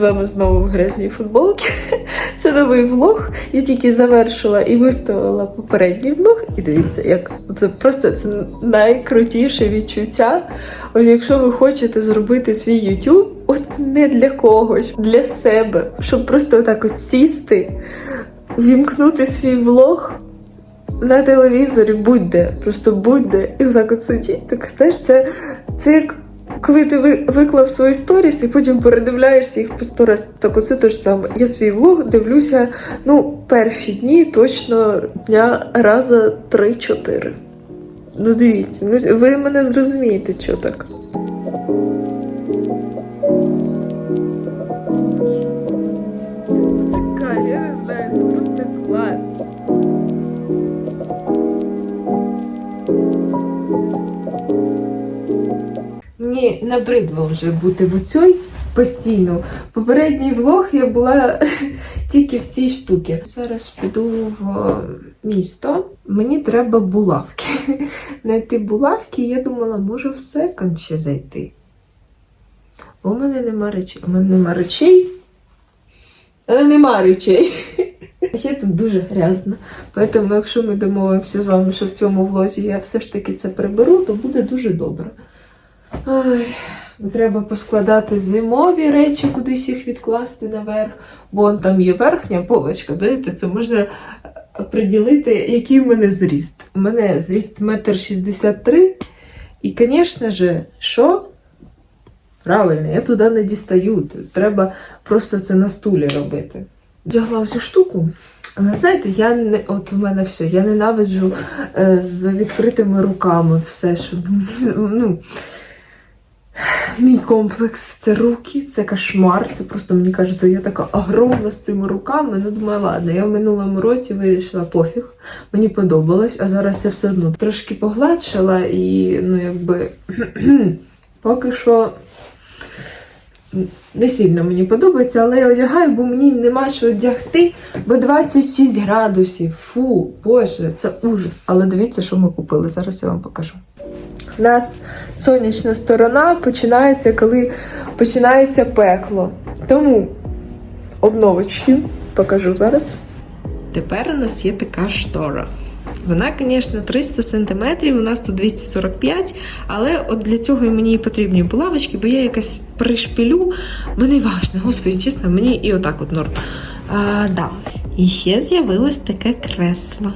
З вами знову в грязній футболці. Це новий влог. Я тільки завершила і виставила попередній влог. І дивіться, як це просто це найкрутіше відчуття. От якщо ви хочете зробити свій YouTube, от не для когось, для себе, щоб просто отак от сісти, вімкнути свій влог. На телевізорі будь-де, просто будь-де, і так от сидіть. Так знаєш, це, це як коли ти виклав свої сторіс і потім передивляєшся їх по сто раз. Так оце те ж саме. Я свій влог дивлюся, ну, перші дні точно дня раза 3-4. Ну, дивіться, ну ви мене зрозумієте, що так. Мені набридло вже бути в оцій постійно. Попередній влог я була тільки в цій штуці. Зараз піду в е, місто. Мені треба булавки. Знайти булавки, я думала, може в секонд ще зайти. Бо у мене нема речей. У мене нема речей. Мене нема речей. А ще тут дуже грязно. Тому, якщо ми домовимося з вами, що в цьому влозі я все ж таки це приберу, то буде дуже добре. Ой, треба поскладати зимові речі, кудись їх відкласти наверх. Бо он там є верхня полочка, бачите, це можна приділити, який в мене зріст. У мене зріст метр шістдесят три. І, звісно ж, що? Правильно, я туди не дістаю. Треба просто це на стулі робити. Вдягла цю штуку. Але знаєте, я не от у мене все, я ненавиджу е, з відкритими руками все, що ну, Мій комплекс це руки, це кошмар. Це просто мені кажеться, я така огромна з цими руками. Ну думаю, ладно, я в минулому році вирішила пофіг. Мені подобалось, а зараз я все одно трошки погладшила і ну якби поки що не сильно мені подобається, але я одягаю, бо мені нема що одягти, бо 26 градусів. Фу, боже, це ужас. Але дивіться, що ми купили. Зараз я вам покажу. У нас сонячна сторона починається, коли починається пекло. Тому обновочки покажу зараз. Тепер у нас є така штора. Вона, звісно, 300 см, у нас тут 245 але от для цього і мені і потрібні булавочки, бо я якась пришпілю, не важно, господи, чесно, мені і отак от норм. А, да. І ще з'явилось таке кресло.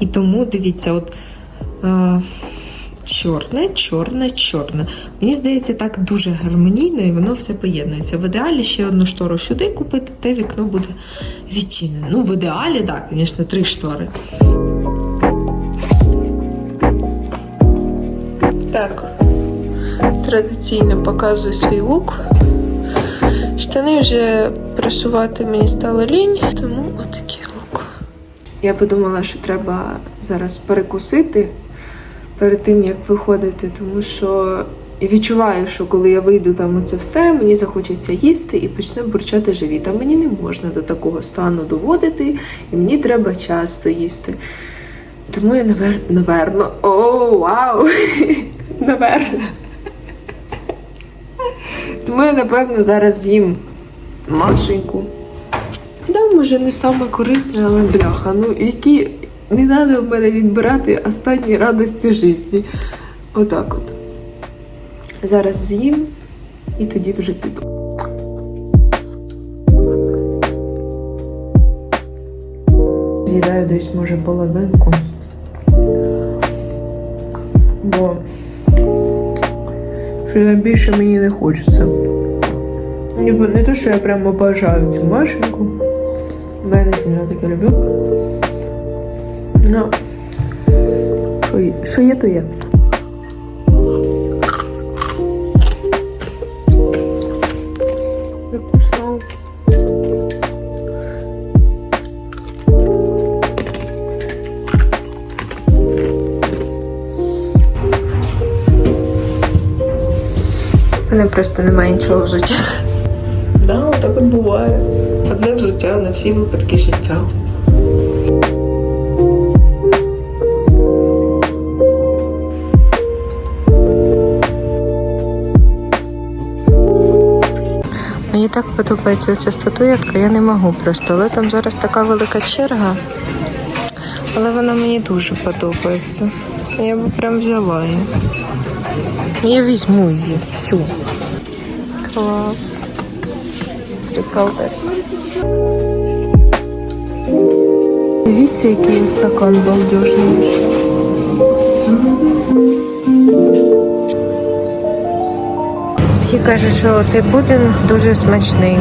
І тому дивіться, от. А, чорне, чорне, чорне. Мені здається, так дуже гармонійно і воно все поєднується. В ідеалі ще одну штору сюди купити, те вікно буде відчинене. Ну, в ідеалі, так, звісно, три штори. Так, традиційно показую свій лук. Штани вже просувати мені стало лінь, тому отакий лук. Я подумала, що треба зараз перекусити перед тим, як виходити, тому що відчуваю, що коли я вийду там оце все, мені захочеться їсти і почне бурчати живіт. А мені не можна до такого стану доводити, і мені треба часто їсти. Тому я навер... наверно. О, вау! Наверно. Тому я, напевно, зараз з'їм Машеньку. Да, може, не саме корисне, але бляха. Ну, які не треба в мене відбирати останні радості житті. Отак от. Зараз з'їм і тоді вже піду. З'їдаю десь, може, половинку. Бо що найбільше мені не хочеться. Не те, що я прямо бажаю цю машинку. Я не сильно таке люблю. Ну, що є, то є. Вкусно. Мене просто немає нічого взуття. Да, так от буває. Одне взуття на всі випадки життя. Мені так подобається оця статуєтка, я не можу просто. Але там зараз така велика черга. Але вона мені дуже подобається. Я би прям взяла її. Я візьму її. Всю. Клас. Приколдес. Дивіться, який стакан балдежний. Всі кажуть, що цей пудинг дуже смачний.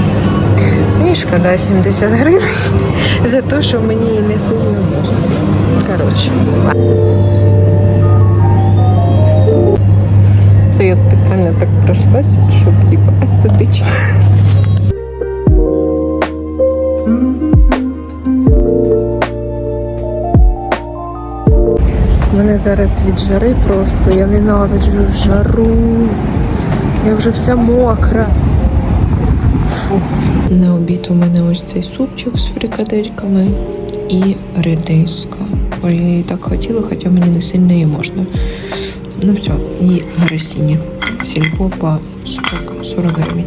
Мені шкода 70 гривень за те, що мені не сильно можна. Коротше. Це я спеціально так пройшлася, щоб типу естетично. Мене зараз від жари просто, я ненавиджу жару. Я вже вся мокра. Фу. На обід у мене ось цей супчик з фрикадельками і редиска. Бо я її так хотіла, хоча мені не сильно її можна. Ну все, і гарасіні. Сільпо по 40, 40 гривень.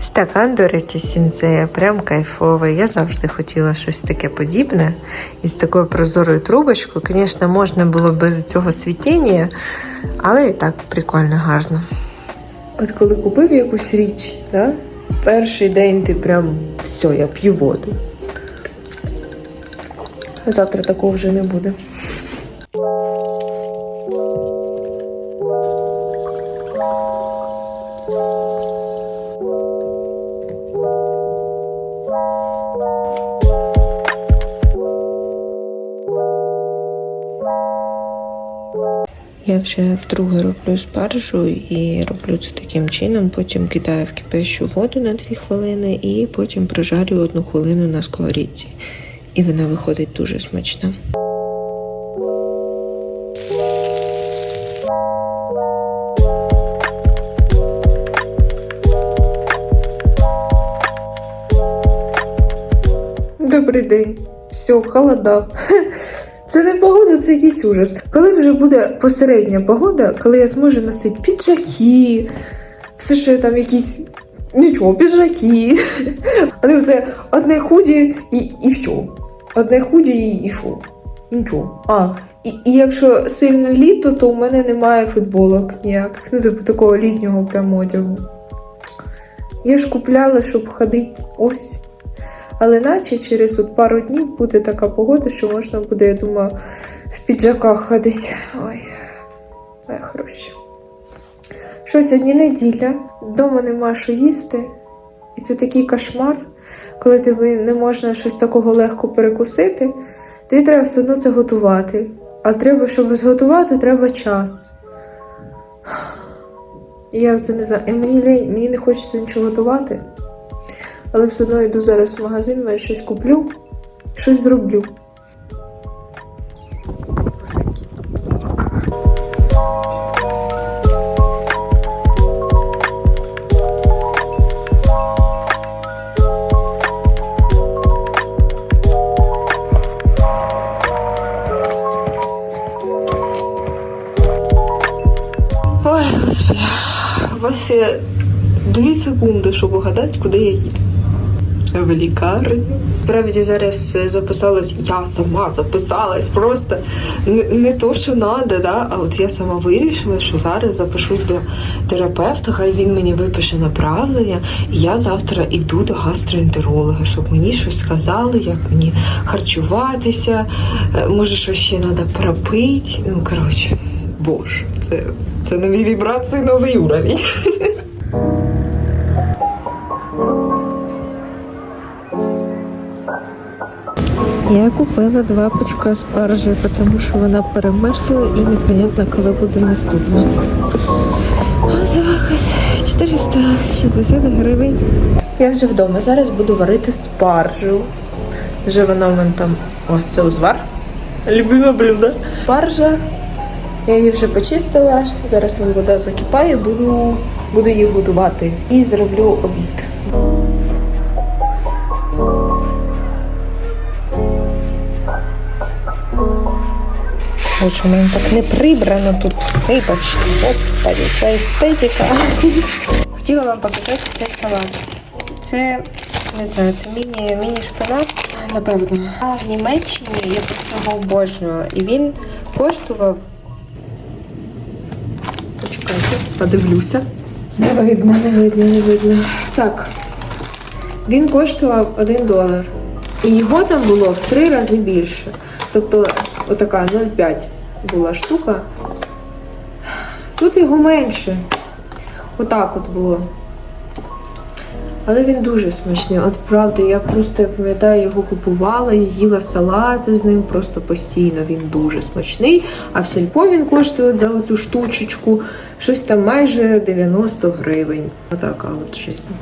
Стакан, до речі, сінзея, прям кайфовий. Я завжди хотіла щось таке подібне. Із такою прозорою трубочкою. Звісно, можна було без цього світіння, але і так прикольно, гарно. От коли купив якусь річ, да? перший день ти прям все, я п'ю воду. Завтра такого вже не буде. Я вже вдруге роблю спаржу і роблю це таким чином. Потім кидаю в кипящу воду на 2 хвилини і потім прожарюю одну хвилину на сковорідці. І вона виходить дуже смачна. Добрий день. Все, холода. Погода, це якийсь ужас. Коли вже буде посередня погода, коли я зможу носити піджаки, все ще там якісь. Нічого, піджаки. Але це одне худі і, і все. Одне худі і, і що? Нічого. А, і, і якщо сильно літо, то у мене немає футболок ніяких. Ну, типу такого літнього прям одягу. Я ж купляла, щоб ходити ось. Але наче через от пару днів буде така погода, що можна буде, я думаю, в піджаках ходити. Ой, ой, хороші. Що сьогодні неділя, вдома нема що їсти. І це такий кошмар, коли тобі не можна щось такого легко перекусити, тобі треба все одно це готувати. А треба, щоб зготувати, треба час. Я це не знаю. І мені лень, мені не хочеться нічого готувати. Але все одно йду зараз в магазин, може щось куплю, щось зроблю. Ой, господи, у вас є дві секунди, щоб угадати, куди я їду. В лікарню. Справді зараз е, записалась, я сама записалась, просто не, не то, що треба, да? а от я сама вирішила, що зараз запишусь до терапевта, хай він мені випише направлення, і я завтра іду до гастроентеролога, щоб мені щось сказали, як мені харчуватися, е, може, щось ще треба пропити. Ну, коротше, боже, це, це нові вібрації, новий уровень. Я купила два пучка спаржі, тому що вона перемерзла і непонятно, коли буде наступна. Ось якось 460 гривень. Я вже вдома. Зараз буду варити спаржу. Вже вона в мене там. О, це узвар. Любиме блюдо. Спаржа. Я її вже почистила. Зараз вода закипає, буду, буду її годувати. І зроблю обід. Боже, у мене так не прибрано тут. Вибачте, господи, це естетика. Хотіла вам показати цей салат. Це не знаю, це міні, міні шпинат, напевно. А в Німеччині я просто його обожнювала. І він коштував. Почекайте. Подивлюся. Не видно, не видно, не видно. Так. Він коштував 1 долар. І його там було в три рази більше. Тобто, отака 0,5 була штука. Тут його менше. Отак от було. Але він дуже смачний. От правда, я просто я пам'ятаю, його купувала і їла салати з ним просто постійно. Він дуже смачний. А в сільпо він коштує от за оцю штучечку щось там майже 90 гривень. Отака, от чесно.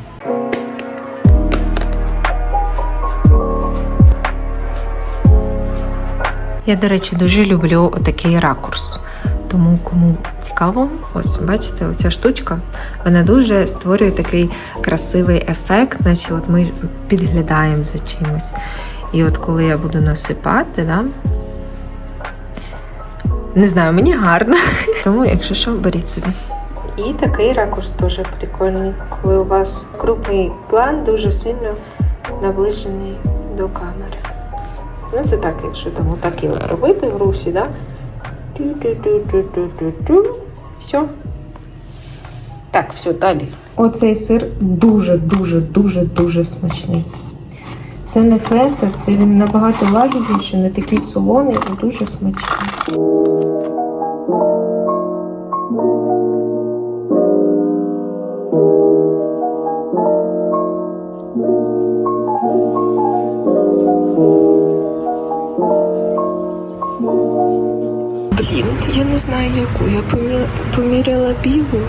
Я, до речі, дуже люблю отакий ракурс. Тому кому цікаво, ось бачите, оця штучка, вона дуже створює такий красивий ефект, наче от ми підглядаємо за чимось. І от коли я буду насипати, да, не знаю, мені гарно. Тому, якщо що, беріть собі. І такий ракурс теж прикольний, коли у вас крупний план дуже сильно наближений до камери. Ну, це так, якщо там отак і от робити в русі, да? Все. Так, все, далі. Оцей сир дуже, дуже, дуже, смачний. Це не фета, це він набагато лагідніший, не такий солоний, а дуже смачний. Знаю яку. Я помі... поміряла білу.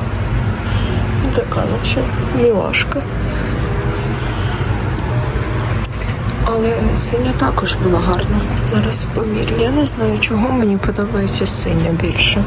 Така наче мілашка. Але синя також була гарна. Зараз помірю. Я не знаю, чого мені подобається синя більше.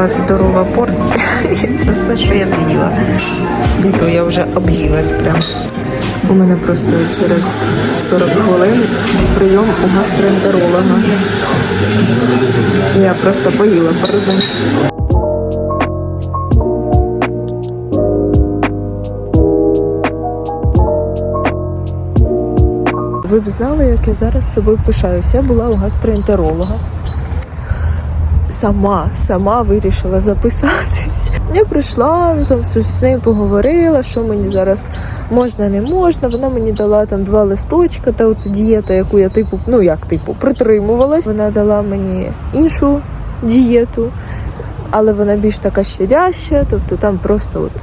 Така здорова порція. Це все, що я з'їла. І то я вже об'їлась прям. У мене просто через 40 хвилин прийом у гастроентеролога. Я просто поїла перед. Ви б знали, як я зараз собою пишаюся. Я була у гастроентеролога. Сама, сама вирішила записатись. Я прийшла, з нею поговорила, що мені зараз можна, не можна. Вона мені дала там два листочка, та от дієта, яку я типу, ну як типу, притримувалась. Вона дала мені іншу дієту, але вона більш така щадяща, тобто там просто от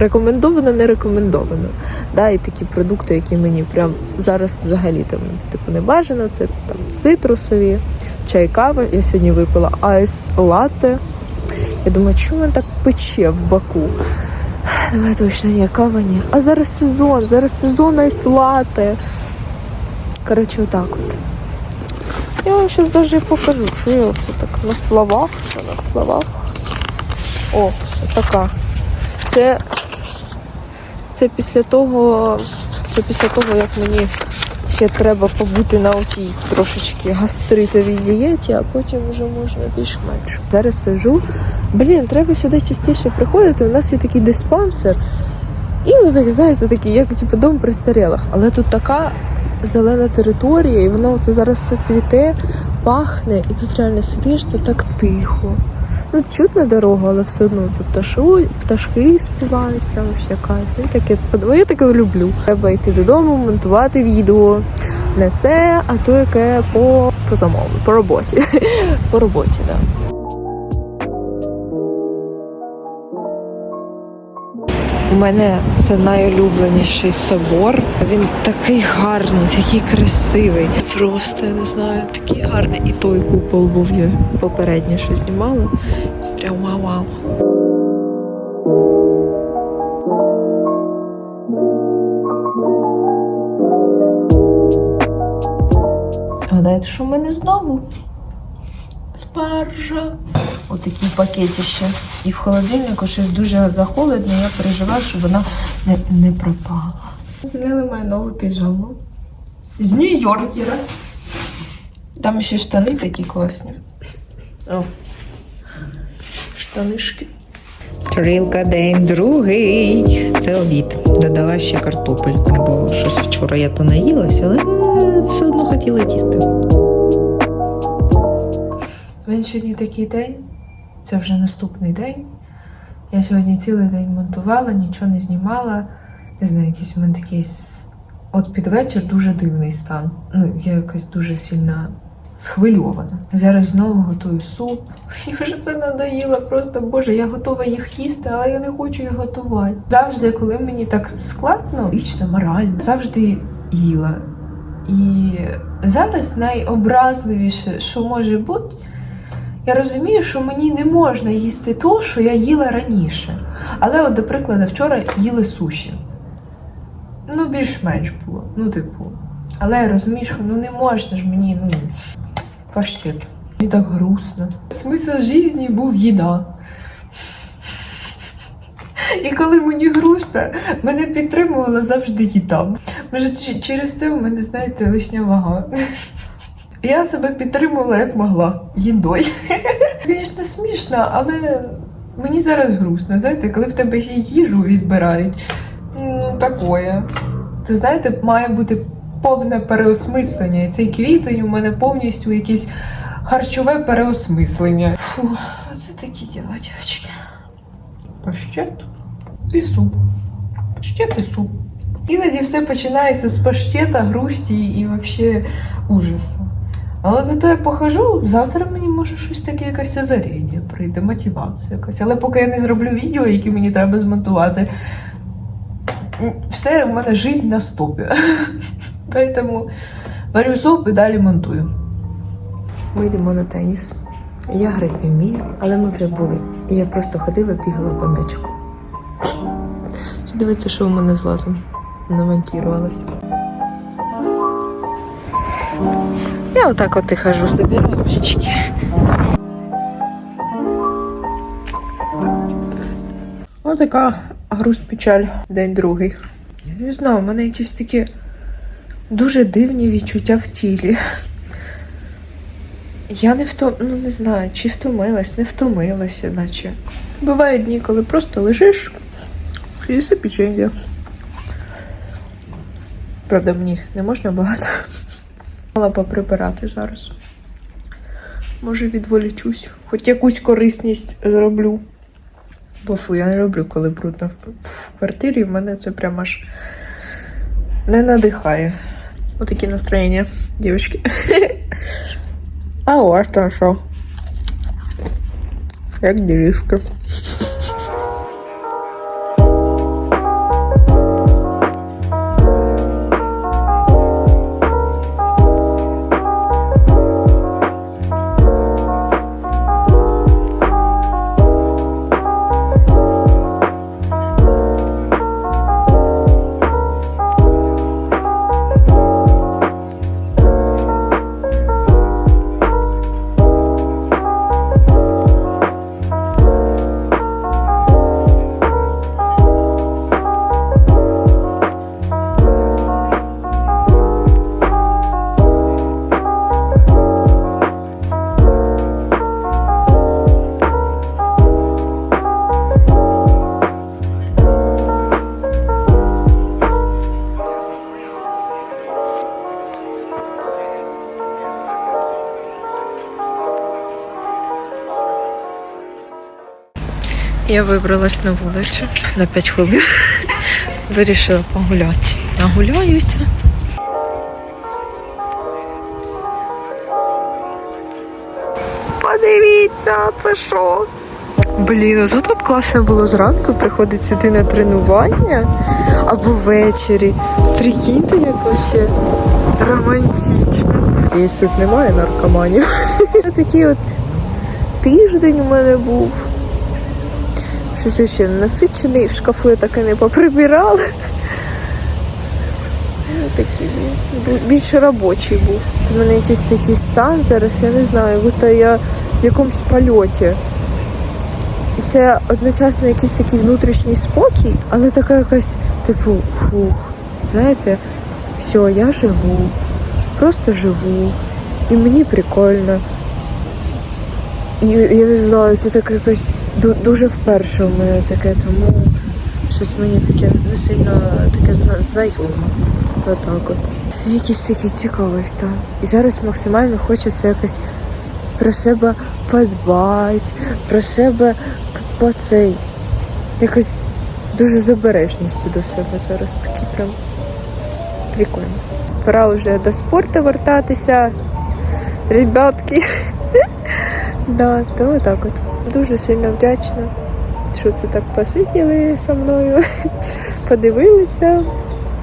рекомендовано, не рекомендовано. Да, і такі продукти, які мені прям зараз взагалі там типу не бажано, це там цитрусові, чай, кава. Я сьогодні випила айс латте. Я думаю, чому так пече в баку? Думаю, точно ні, кава ні. А зараз сезон, зараз сезон айс латте. Коротше, отак от. Я вам зараз навіть покажу, що я оце так на словах, що на словах. О, така. Це, це після того, це після того, як мені ще треба побути на отій трошечки гастритовій дієті, а потім вже можна більш-менш. Зараз сижу. Блін, треба сюди частіше приходити. У нас є такий диспансер. І ну, так, знаєте, такий, як типу, дом престарілих. Але тут така зелена територія, і воно це зараз все цвіте, пахне, і тут реально сидиш, то так тихо. Ну, чутно дорогу, але все одно це пташу, пташки співають, прямо ще кайф. Я таке, я таке люблю. Треба йти додому, монтувати відео. Не це, а то яке по, по замову, по роботі. по роботі, так. Да. Мене це найулюбленіший собор. Він такий гарний, такий красивий. Просто я не знаю, такий гарний. І той купол був я попередньо, що знімала. Прям вау-вау. Гадаєте, що в мене знову? Спаржа. Отакі пакети ще. І в холодильнику щось дуже захолодно, я переживаю, щоб вона не, не пропала. Зняли мою нову піжаму. З Нью-Йоркера. Там ще штани такі класні. О. Штанишки. Тарілка день другий. Це обід. Додала ще картопельку, бо щось вчора я то наїлася, але все одно хотіла їсти. Мене сьогодні такий день. Це вже наступний день. Я сьогодні цілий день монтувала, нічого не знімала. Не знаю, якийсь у мене такий от під вечір дуже дивний стан. Ну, я якась дуже сильно схвильована. Зараз знову готую суп. Мені вже це надоїло. Просто боже, я готова їх їсти, але я не хочу їх готувати. Завжди, коли мені так складно, вічно морально, завжди їла. І зараз найобразливіше, що може бути, я розумію, що мені не можна їсти то, що я їла раніше. Але, от, до прикладу, вчора їли суші. Ну, більш-менш було. Ну, типу. Але я розумію, що ну не можна ж мені, ну, паштет. Мені так грустно. Смисл житті був їда. І коли мені грустно, мене підтримувала завжди їда. Може, через це у мене, знаєте, лишня вага. Я себе підтримувала як могла їдою. Звісно, смішно, але мені зараз грустно. Знаєте, коли в тебе їжу відбирають. Ну, такое. Це знаєте, має бути повне переосмислення. І цей квітень у мене повністю якесь харчове переосмислення. Фу, оце такі діла, дівчатки. Паштет і суп. Паштет і суп. Іноді все починається з паштета, грусті і взагалі ужасу. Але зато я похожу, завтра мені може щось таке якесь озаріння прийде, мотивація якась. Але поки я не зроблю відео, які мені треба змонтувати, все в мене життя на стопі. Тому варю суп і далі монтую. Ми йдемо на теніс. Я грати не вмію, але ми вже були. І я просто ходила, бігала по м'ячику. Дивіться, що у мене з лазом намонтувалося. Я отак от і хожу, собираю м'ячики. Отака грусть печаль, день другий. Я не знаю, у мене якісь такі дуже дивні відчуття в тілі. Я не втом... ну не знаю, чи втомилась, не втомилася, наче. Бувають дні, коли просто лежиш і їси печення. Правда, мені не можна багато. Мала поприбирати зараз. Може, відволічусь, хоч якусь корисність зроблю. Бо фу, я не люблю, коли брудно в квартирі. В мене це прямо аж не надихає. Отакі настроєння, дівчатки. А у вас що? Як ділішки. Я вибралась на вулицю на 5 хвилин. Вирішила погуляти. Нагуляюся. Подивіться, це що? Блін, тут так класно було зранку приходить сюди на тренування або ввечері. Прикиньте, як вообще романтично. Надіюсь, тут немає наркоманів. Такий от тиждень у мене був. Щось ще насичений, в шкафу я таке не поприбирала. Ну, такий більше робочий був. У мене якийсь такий стан зараз, я не знаю, будто я в якомусь польоті. І це одночасно якийсь такий внутрішній спокій, але така якась, типу, фух, знаєте, все, я живу, просто живу, і мені прикольно. І я не знаю, це таке якось ду- дуже вперше у мене таке, тому щось мені таке не сильно таке знайоме. Отак от. Якийсь такий цікавий стан. І зараз максимально хочеться якось про себе подбати, про себе по цей. Якось дуже з обережністю до себе зараз. Такий прям прикольно. Пора вже до спорту вертатися. Ребятки. Да, то отак от. Дуже сильно вдячна, що це так посиділи зі мною, подивилися.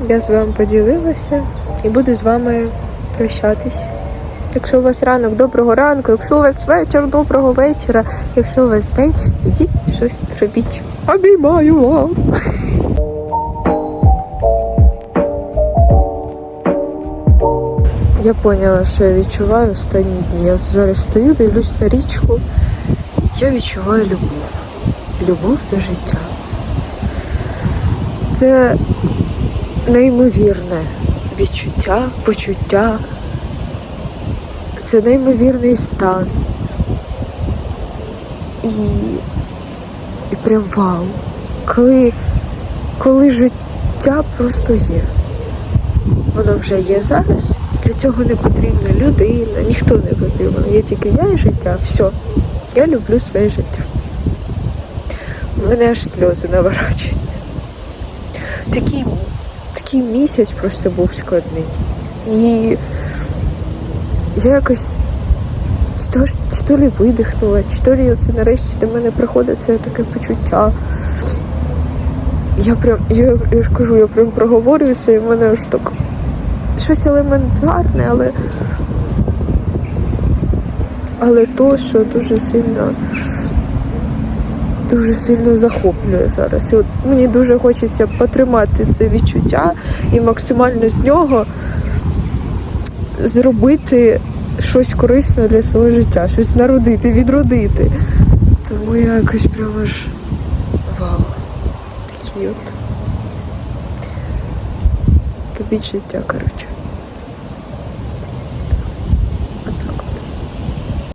Я з вами поділилася і буду з вами прощатись. Якщо у вас ранок, доброго ранку, якщо у вас вечір, доброго вечора, якщо у вас день, ідіть щось робіть. Обіймаю вас. Я поняла, що я відчуваю останні дні. Я зараз стою, дивлюсь на річку. Я відчуваю любов. Любов до життя. Це неймовірне відчуття, почуття. Це неймовірний стан. І, і прям вау. Коли, коли життя просто є. Воно вже є зараз. Для цього не потрібна людина, ніхто не потрібен. Є тільки я і життя. Все. Я люблю своє життя. У мене аж сльози наворачуються. Такий, такий місяць просто був складний. І я якось чи то, чи то лі видихнула, чи то лі оце нарешті до мене приходить це таке почуття. Я прям, я, я ж кажу, я прям проговорююся, і в мене аж так щось елементарне, але. Але то, що дуже сильно дуже сильно захоплює зараз. І от мені дуже хочеться потримати це відчуття і максимально з нього зробити щось корисне для свого життя, щось народити, відродити. Тому я якось прямо ж вау. Такі от. Любіть життя, коротше.